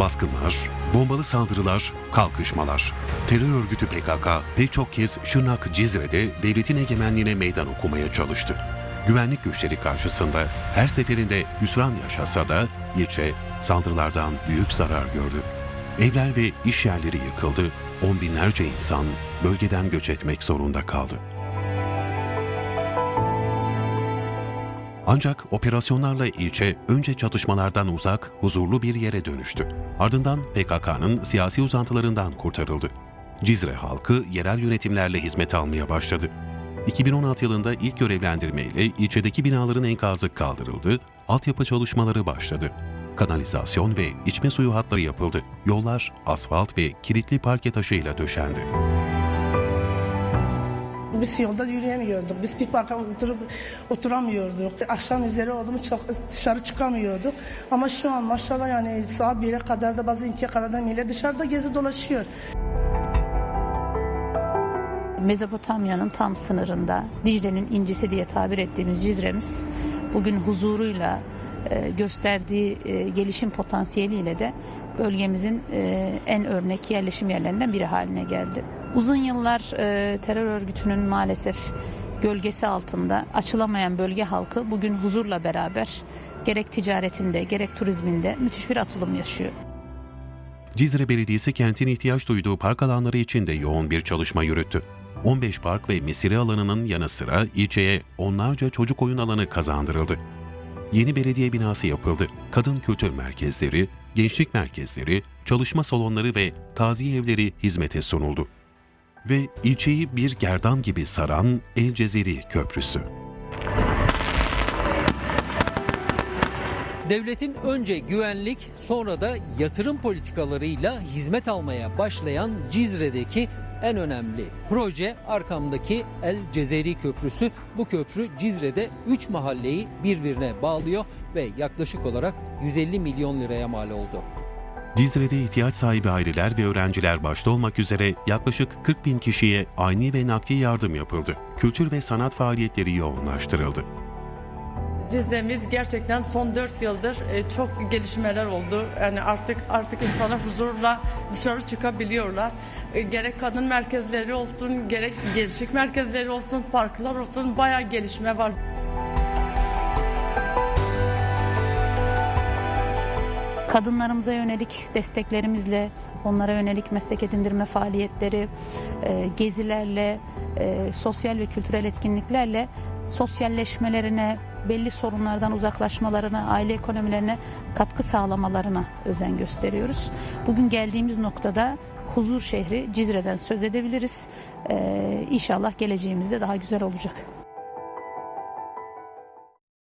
Baskınlar, bombalı saldırılar, kalkışmalar. Terör örgütü PKK pek çok kez Şırnak Cizre'de devletin egemenliğine meydan okumaya çalıştı. Güvenlik güçleri karşısında her seferinde hüsran yaşasa da ilçe saldırılardan büyük zarar gördü. Evler ve iş yerleri yıkıldı, on binlerce insan bölgeden göç etmek zorunda kaldı. Ancak operasyonlarla ilçe önce çatışmalardan uzak, huzurlu bir yere dönüştü. Ardından PKK'nın siyasi uzantılarından kurtarıldı. Cizre halkı yerel yönetimlerle hizmet almaya başladı. 2016 yılında ilk görevlendirmeyle ilçedeki binaların enkazı kaldırıldı, altyapı çalışmaları başladı. Kanalizasyon ve içme suyu hatları yapıldı. Yollar asfalt ve kilitli parke taşıyla döşendi. Biz yolda yürüyemiyorduk. Biz bir parka oturup oturamıyorduk. Akşam üzeri oldu mu çok dışarı çıkamıyorduk. Ama şu an maşallah yani saat 1'e kadar da bazı 2'ye kadar da millet dışarıda gezi dolaşıyor. Mezopotamya'nın tam sınırında Dicle'nin incisi diye tabir ettiğimiz Cizre'miz bugün huzuruyla e, gösterdiği e, gelişim potansiyeliyle de bölgemizin e, en örnek yerleşim yerlerinden biri haline geldi. Uzun yıllar e, terör örgütünün maalesef gölgesi altında açılamayan bölge halkı bugün huzurla beraber gerek ticaretinde gerek turizminde müthiş bir atılım yaşıyor. Cizre Belediyesi kentin ihtiyaç duyduğu park alanları için de yoğun bir çalışma yürüttü. 15 park ve mesire alanının yanı sıra ilçeye onlarca çocuk oyun alanı kazandırıldı. Yeni belediye binası yapıldı. Kadın kültür merkezleri, gençlik merkezleri, çalışma salonları ve taziye evleri hizmete sunuldu. Ve ilçeyi bir gerdan gibi saran El Cezeri Köprüsü. Devletin önce güvenlik sonra da yatırım politikalarıyla hizmet almaya başlayan Cizre'deki en önemli proje arkamdaki El Cezeri Köprüsü. Bu köprü Cizre'de 3 mahalleyi birbirine bağlıyor ve yaklaşık olarak 150 milyon liraya mal oldu. Cizre'de ihtiyaç sahibi aileler ve öğrenciler başta olmak üzere yaklaşık 40 bin kişiye ani ve nakdi yardım yapıldı. Kültür ve sanat faaliyetleri yoğunlaştırıldı. Cizre'miz gerçekten son 4 yıldır e, çok gelişmeler oldu. Yani artık artık insanlar huzurla dışarı çıkabiliyorlar. E, Gerek kadın merkezleri olsun, gerek gençlik merkezleri olsun, parklar olsun bayağı gelişme var. Kadınlarımıza yönelik desteklerimizle, onlara yönelik meslek edindirme faaliyetleri, e, gezilerle, e, sosyal ve kültürel etkinliklerle sosyalleşmelerine, belli sorunlardan uzaklaşmalarına, aile ekonomilerine katkı sağlamalarına özen gösteriyoruz. Bugün geldiğimiz noktada huzur şehri Cizre'den söz edebiliriz. E, inşallah geleceğimizde daha güzel olacak.